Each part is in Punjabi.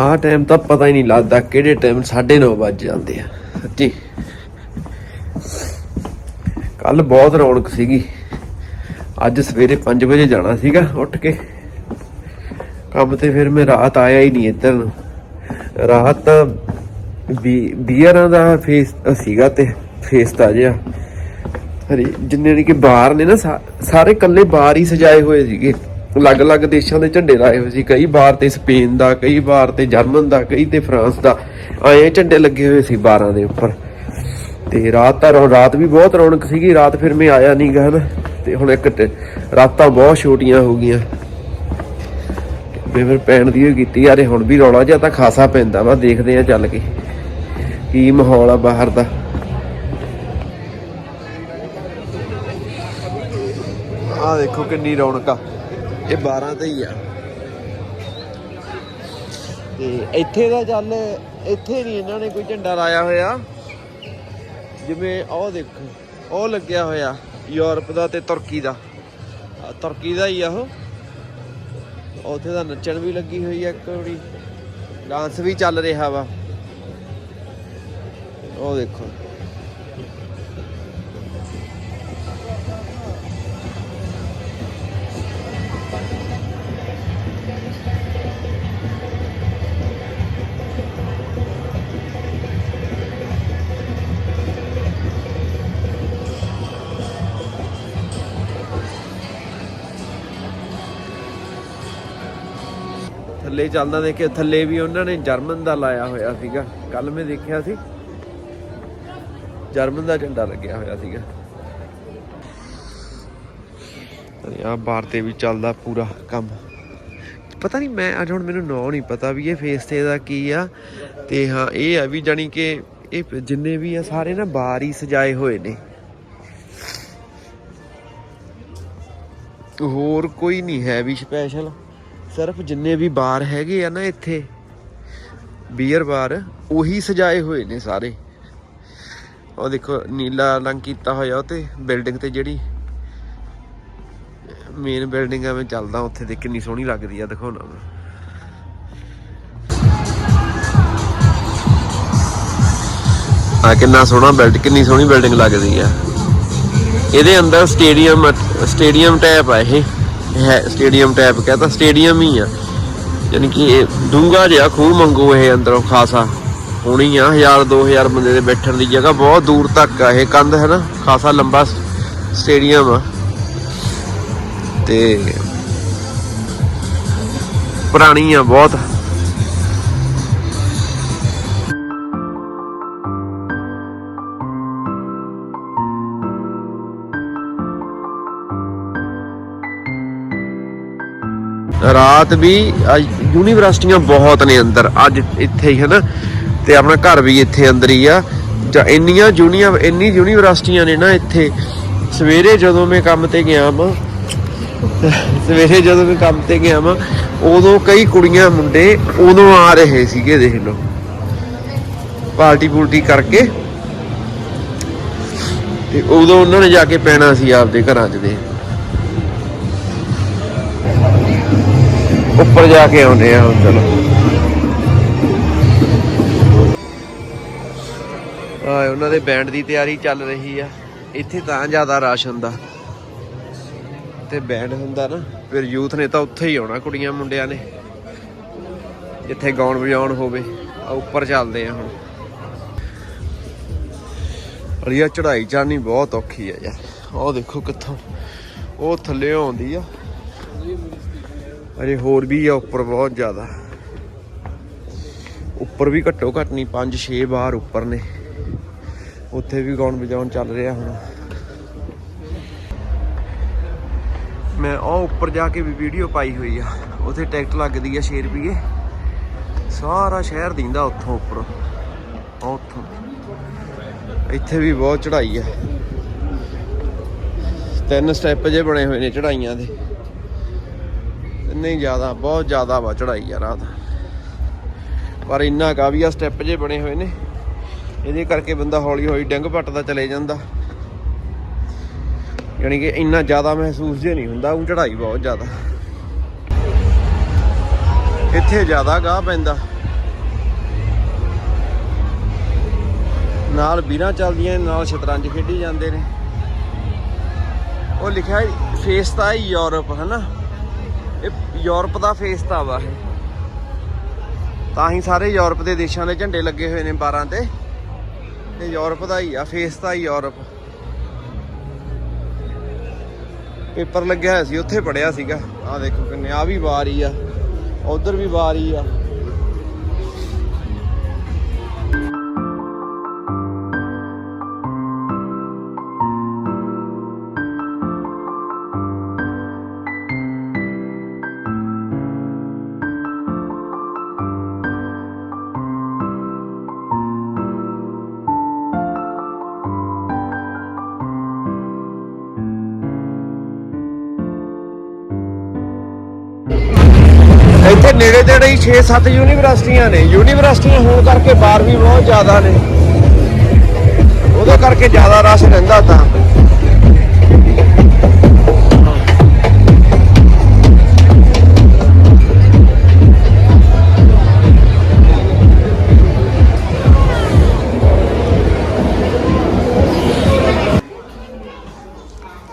ਆਹ ਟਾਈਮ ਤਾਂ ਪਤਾ ਹੀ ਨਹੀਂ ਲੱਗਦਾ ਕਿਹੜੇ ਟਾਈਮ 9:30 ਵੱਜ ਜਾਂਦੇ ਆ। ਸੱਚੀ ਕੱਲ ਬਹੁਤ ਰੌਣਕ ਸੀਗੀ। ਅੱਜ ਸਵੇਰੇ 5 ਵਜੇ ਜਾਣਾ ਸੀਗਾ ਉੱਠ ਕੇ। ਕੰਮ ਤੇ ਫਿਰ ਮੈਂ ਰਾਤ ਆਇਆ ਹੀ ਨਹੀਂ ਇੱਧਰ ਨੂੰ। ਰਾਤ ਤਾਂ ਬੀ- ਬੀਅਰਾਂ ਦਾ ਫੇਸ ਸੀਗਾ ਤੇ ਫੇਸ ਤਾਂ ਜਿਆ ਹਰੇ, ਜਿੰਨੇ ਨੇ ਕਿ ਬਾਹਰ ਨੇ ਨਾ ਸਾਰੇ ਕੱਲੇ ਬਾਹਰ ਹੀ ਸਜਾਏ ਹੋਏ ਸੀਗੇ। ਅਲੱਗ-ਅਲੱਗ ਦੇਸ਼ਾਂ ਦੇ ਝੰਡੇ ਲਾਏ ਹੋਏ ਸੀ। ਕਈ ਬਾਹਰ ਤੇ ਸਪੇਨ ਦਾ, ਕਈ ਬਾਹਰ ਤੇ ਜਰਮਨ ਦਾ, ਕਈ ਤੇ ਫਰਾਂਸ ਦਾ। ਆਏ ਝੰਡੇ ਲੱਗੇ ਹੋਏ ਸੀ 12 ਦੇ ਉੱਪਰ। ਤੇ ਰਾਤ ਤਾਂ ਰਾਤ ਵੀ ਬਹੁਤ ਰੌਣਕ ਸੀਗੀ। ਰਾਤ ਫਿਰ ਮੈਂ ਆਇਆ ਨਹੀਂ ਗਾ ਹਨਾ ਤੇ ਹੁਣ ਇੱਕ ਰਾਤਾਂ ਬਹੁਤ ਛੋਟੀਆਂ ਹੋ ਗਈਆਂ। ਫਿਰ ਪੈਣ ਦੀ ਕੀਤੀ। ਯਾਰੇ ਹੁਣ ਵੀ ਰੌਲਾ ਜਿਹਾ ਤਾਂ ਖਾਸਾ ਪੈਂਦਾ ਵਾ। ਦੇਖਦੇ ਆ ਚੱਲ ਕੇ ਕੀ ਮਾਹੌਲ ਆ ਬਾਹਰ ਦਾ। ਆ ਦੇਖੋ ਕਿੰਨੀ ਰੌਣਕ ਆ। ਇਹ 12 ਤੇ ਹੀ ਆ। ਤੇ ਇੱਥੇ ਦਾ ਚੱਲ, ਇੱਥੇ ਨਹੀਂ ਇਹਨਾਂ ਨੇ ਕੋਈ ਝੰਡਾ ਲਾਇਆ ਹੋਇਆ। ਜਿਵੇਂ ਉਹ ਦੇਖੋ ਉਹ ਲੱਗਿਆ ਹੋਇਆ, ਯੂਰਪ ਦਾ ਤੇ ਤੁਰਕੀ ਦਾ। ਤੁਰਕੀ ਦਾ ਹੀ ਆ ਉਹ। ਉੱਥੇ ਦਾ ਨੱਚਣ ਵੀ ਲੱਗੀ ਹੋਈ ਆ ਇੱਕ ਕੁੜੀ ਡਾਂਸ ਵੀ ਚੱਲ ਰਿਹਾ ਵਾ। ਉਹ ਦੇਖੋ। ਥੱਲੇ ਚੱਲਦਾ ਦੇਖਿਆ ਥੱਲੇ ਵੀ ਉਹਨਾਂ ਨੇ ਜਰਮਨ ਦਾ ਲਾਇਆ ਹੋਇਆ ਸੀਗਾ। ਕੱਲ ਮੈਂ ਦੇਖਿਆ ਸੀ। ਜਰਮਨ ਦਾ ਝੰਡਾ ਲੱਗਿਆ ਹੋਇਆ ਸੀਗਾ। ਆ ਬਾਹਰ ਤੇ ਵੀ ਚੱਲਦਾ ਪੂਰਾ ਕੰਮ। ਪਤਾ ਨਹੀਂ, ਮੈਂ ਅੱਜ ਹੁਣ ਮੈਨੂੰ ਨਾਂ ਨਹੀਂ ਪਤਾ ਵੀ ਇਹ ਫੇਸ ਤੇ ਦਾ ਕੀ ਆ। ਤੇ ਹਾਂ, ਇਹ ਆ ਵੀ ਜਾਨੀ ਕਿ ਇਹ ਜਿੰਨੇ ਵੀ ਆ, ਸਾਰੇ ਨਾ ਬਾਹਰ ਹੀ ਸਜਾਏ ਹੋਏ ਨੇ। ਹੋਰ ਕੋਈ ਨਹੀਂ ਹੈ ਵੀ ਸਪੈਸ਼ਲ ਸਿਰਫ ਜਿੰਨੇ ਵੀ ਬਾਰ ਹੈਗੇ ਆ ਨਾ ਇੱਥੇ ਬੀਅਰ ਬਾਰ, ਉਹੀ ਸਜਾਏ ਹੋਏ ਨੇ ਸਾਰੇ। ਉਹ ਦੇਖੋ, ਨੀਲਾ ਰੰਗ ਕੀਤਾ ਹੋਇਆ ਉਹ ਤੇ ਬਿਲਡਿੰਗ ਤੇ ਜਿਹੜੀ ਮੇਨ ਬਿਲਡਿੰਗ ਐਵੇਂ ਚੱਲਦਾ ਉੱਥੇ ਦੇ ਕਿੰਨੀ ਸੋਹਣੀ ਲੱਗਦੀ ਆ ਦਿਖਾਉਣਾ ਮੈਂ ਆ ਕਿੰਨਾ ਸੋਹਣਾ ਬਿਲਡ ਕਿੰਨੀ ਸੋਹਣੀ ਬਿਲਡਿੰਗ ਲੱਗਦੀ ਆ। ਇਹਦੇ ਅੰਦਰ ਸਟੇਡੀਅਮ ਸਟੇਡੀਅਮ ਟਾਈਪ ਆ ਇਹ। ਹੈ ਸਟੇਡੀਅਮ ਟਾਈਪ ਕਹਤਾ ਸਟੇਡੀਅਮ ਹੀ ਆ। ਯਾਨੀ ਕਿ ਇਹ ਡੂੰਗਾ ਜਿਹਾ ਖੂਹ ਮੰਗੋ ਇਹ ਅੰਦਰੋਂ ਖਾਸਾ ਹੋਣੀ ਆ। 1000 2000 ਬੰਦੇ ਦੇ ਬੈਠਣ ਦੀ ਜਗ੍ਹਾ ਬਹੁਤ ਦੂਰ ਤੱਕ ਆ। ਇਹ ਕੰਧ ਹੈ ਨਾ, ਖਾਸਾ ਲੰਬਾ ਸਟੇਡੀਅਮ ਆ। ਤੇ ਪੁਰਾਣੀ ਆ ਬਹੁਤ। ਰਾਤ ਵੀ ਯੂਨੀਵਰਸਿਟੀਆਂ ਬਹੁਤ ਨੇ ਅੰਦਰ, ਅੱਜ ਇੱਥੇ ਹੀ ਹੈ ਤੇ ਆਪਣਾ ਘਰ ਵੀ ਇੱਥੇ ਅੰਦਰ ਹੀ ਆ। ਜਾਂ ਇੰਨੀਆਂ ਜੂਨੀਆਂ, ਇੰਨੀ ਯੂਨੀਵਰਸਿਟੀਆਂ ਨੇ ਨਾ ਇੱਥੇ। ਸਵੇਰੇ ਜਦੋਂ ਮੈਂ ਕੰਮ ਤੇ ਗਿਆ ਵਾਂ, ਸਵੇਰੇ ਜਦੋਂ ਮੈਂ ਕੰਮ ਤੇ ਗਿਆ ਵਾਂ, ਉਦੋਂ ਕਈ ਕੁੜੀਆਂ, ਮੁੰਡੇ ਉਦੋਂ ਆ ਰਹੇ ਸੀਗੇ, ਦੇਖ ਲਓ। ਪਾਰਟੀ ਪੂਰਟੀ ਕਰਕੇ। ਤੇ ਉਦੋਂ ਉਹਨਾਂ ਨੇ ਜਾ ਕੇ ਪੈਣਾ ਸੀ ਆਪਦੇ ਘਰਾਂ 'ਚ ਦੇ ਉੱਪਰ ਜਾ ਕੇ ਆਉਂਦੇ ਆ ਹੁਣ ਚਲੋ। ਆ ਉਹਨਾਂ ਦੇ ਬੈਂਡ ਦੀ ਤਿਆਰੀ ਚੱਲ ਰਹੀ ਆ। ਇੱਥੇ ਤਾਂ ਜ਼ਿਆਦਾ ਰਸ਼ ਹੁੰਦਾ। ਤੇ ਬੈਂਡ ਹੁੰਦਾ ਨਾ, ਫਿਰ ਯੂਥ ਨੇ ਤਾਂ ਉੱਥੇ ਹੀ ਆਉਣਾ ਕੁੜੀਆਂ ਮੁੰਡਿਆਂ ਨੇ। ਜਿੱਥੇ ਗਾਉਣ ਵਜਾਉਣ ਹੋਵੇ, ਆ ਉੱਪਰ ਚੱਲਦੇ ਆ ਹੁਣ। ਅੜੀਆ ਚੜਾਈ ਚੜਨੀ ਬਹੁਤ ਔਖੀ ਆ ਯਾਰ। ਉਹ ਦੇਖੋ ਕਿੱਥੋਂ, ਉਹ ਥੱਲੇ ਆਉਂਦੀ ਆ। ਅਜੇ ਹੋਰ ਵੀ ਆ ਉੱਪਰ ਬਹੁਤ ਜ਼ਿਆਦਾ। ਉੱਪਰ ਵੀ ਘੱਟੋ ਘੱਟ ਨਹੀਂ 5-6 ਬਾਰ ਉੱਪਰ ਨੇ। ਉੱਥੇ ਵੀ ਗਾਉਣ ਵਜਾਉਣ ਚੱਲ ਰਿਹਾ ਹੁਣ। ਮੈਂ ਉਹ ਉੱਪਰ ਜਾ ਕੇ ਵੀ ਵੀਡੀਓ ਪਾਈ ਹੋਈ ਆ। ਉੱਥੇ ਟਿਕਟ ਲੱਗਦੀ ਆ 6 ਰੁਪਏ ਸਾਰਾ ਸ਼ਹਿਰ ਦਿੰਦਾ ਉੱਥੋਂ ਉੱਪਰ। ਉੱਥੋਂ। ਇੱਥੇ ਵੀ ਬਹੁਤ ਚੜਾਈ ਆ। ਤਿੰਨ ਸਟੈਪ ਜੇ ਬਣੇ ਹੋਏ ਨੇ ਚੜਾਈਆਂ ਦੇ। ਨਹੀਂ ਜ਼ਿਆਦਾ ਬਹੁਤ ਜ਼ਿਆਦਾ ਵਾ ਚੜਾਈ ਆ ਰਾਤ। ਪਰ ਇੰਨਾ ਕਾ ਵੀ ਆ ਸਟੈਪ ਜੇ ਬਣੇ ਹੋਏ ਨੇ। ਇਹਦੇ ਕਰਕੇ ਬੰਦਾ ਹੌਲੀ ਹੌਲੀ ਡੰਗ ਪੱਟਦਾ ਚਲੇ ਜਾਂਦਾ। ਯਾਨੀ ਕਿ ਇੰਨਾ ਜ਼ਿਆਦਾ ਮਹਿਸੂਸ ਜੇ ਨਹੀਂ ਹੁੰਦਾ ਉਹ ਚੜਾਈ ਬਹੁਤ ਜ਼ਿਆਦਾ। ਇੱਥੇ ਜ਼ਿਆਦਾ ਗਾਹ ਪੈਂਦਾ। ਨਾਲ ਵੀਰਾਂ ਚੱਲਦੀਆਂ ਨੇ, ਨਾਲ ਸ਼ਤਰੰਜ ਖੇਡੀ ਜਾਂਦੇ ਨੇ। ਉਹ ਲਿਖਿਆ ਫੇਸ ਤਾਂ ਯੂਰਪ ਹਨਾ? ਇਹ ਯੂਰਪ ਦਾ ਫੇਸ ਤਾਂ ਵਾ ਇਹ। ਤਾਂ ਹੀ ਸਾਰੇ ਯੂਰਪ ਦੇ ਦੇਸ਼ਾਂ ਦੇ ਝੰਡੇ ਲੱਗੇ ਹੋਏ ਨੇ 12 ਤੇ। ਇਹ ਯੂਰਪ ਦਾ ਹੀ ਆ ਫੇਸ ਤਾਂ ਹੀ ਯੂਰਪ। ਪੇਪਰ ਲੱਗਿਆ ਹੋਇਆ ਸੀ, ਉੱਥੇ ਪੜਿਆ ਸੀਗਾ। ਆਹ ਦੇਖੋ ਕਿੰਨੇ ਆ ਵੀ ਵਾਰੀ ਆ, ਉਧਰ ਵੀ ਬਾਰ ਹੀ ਆ। ਇੱਥੇ ਨੇੜੇ ਤੇੜੇ ਹੀ 6-7 ਯੂਨੀਵਰਸਿਟੀਆਂ ਨੇ। ਯੂਨੀਵਰਸਿਟੀਆਂ ਹੋਣ ਕਰਕੇ ਬਾਰ ਵੀ ਬਹੁਤ ਜ਼ਿਆਦਾ ਨੇ। ਉਹਦੇ ਕਰਕੇ ਜ਼ਿਆਦਾ ਰਸ਼ ਰਹਿੰਦਾ ਤਾਂ।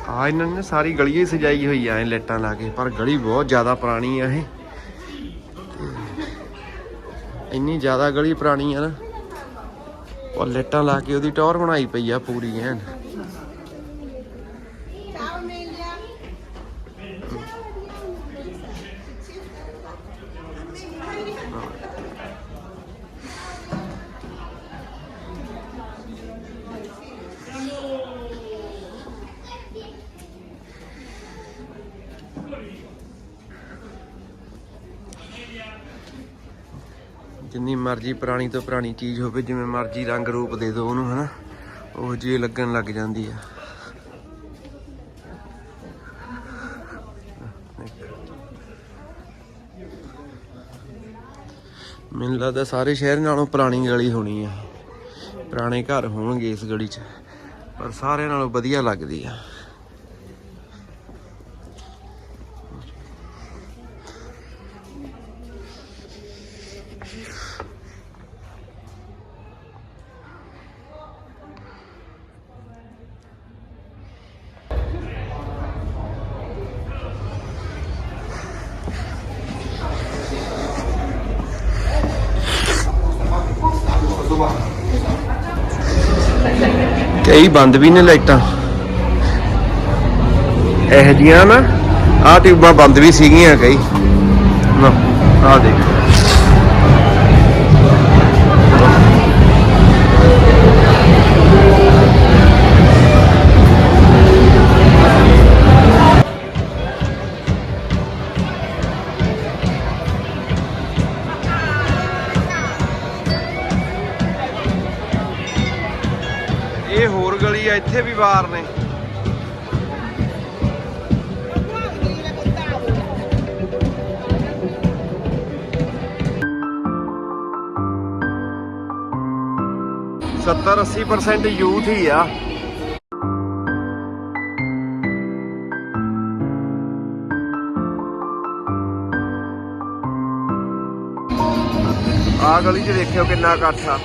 ਆ ਇਹਨਾਂ ਨੇ ਸਾਰੀ ਗਲੀ ਹੀ ਸਜਾਈ ਹੋਈ ਆ, ਐ ਲਾਈਟਾਂ ਲਾ ਕੇ। ਪਰ ਗਲੀ ਬਹੁਤ ਜ਼ਿਆਦਾ ਪੁਰਾਣੀ ਆ ਇਹ। ਇੰਨੀ ਜ਼ਿਆਦਾ ਗਲੀ ਪੁਰਾਣੀ ਆ ਨਾ। ਉਹ ਲਾਈਟਾਂ ਲਾ ਕੇ ਉਹਦੀ ਟੌਰ ਬਣਾਈ ਪਈ ਆ ਪੂਰੀ ਐਨ। ਜਿੰਨੀ ਮਰਜ਼ੀ ਪੁਰਾਣੀ ਤੋਂ ਪੁਰਾਣੀ ਚੀਜ਼ ਹੋਵੇ, ਜਿਵੇਂ ਮਰਜ਼ੀ ਰੰਗ ਰੂਪ ਦੇ ਦਿਓ ਉਹਨੂੰ, ਹਨਾ? ਉਹ ਜੀ ਲੱਗਣ ਲੱਗ ਜਾਂਦੀ ਆ। ਮੈਨੂੰ ਲੱਗਦਾ ਸਾਰੇ ਸ਼ਹਿਰ ਨਾਲੋਂ ਪੁਰਾਣੀ ਗਲੀ ਹੋਣੀ ਆ। ਪੁਰਾਣੇ ਘਰ ਹੋਣਗੇ ਇਸ ਗਲੀ 'ਚ, ਪਰ ਸਾਰਿਆਂ ਨਾਲੋਂ ਵਧੀਆ ਲੱਗਦੀ ਆ। ਕਈ ਬੰਦ ਵੀ ਨੇ ਲਾਈਟਾਂ। ਇਹ ਜੀਆਂ ਨਾ, ਆਹ ਟਿਊਬਾਂ ਬੰਦ ਵੀ ਸੀਗੀਆਂ ਕਈ। ਨਾ ਆਹ ਦੇਖ। ਆ, ਇੱਥੇ ਵੀ ਬਾਰ ਨੇ। ਸੱਤਰ 80% ਯੂਥ ਹੀ ਆ। ਆ ਗਲੀ 'ਚ ਦੇਖਿਓ ਕਿੰਨਾ ਇਕੱਠ ਆ।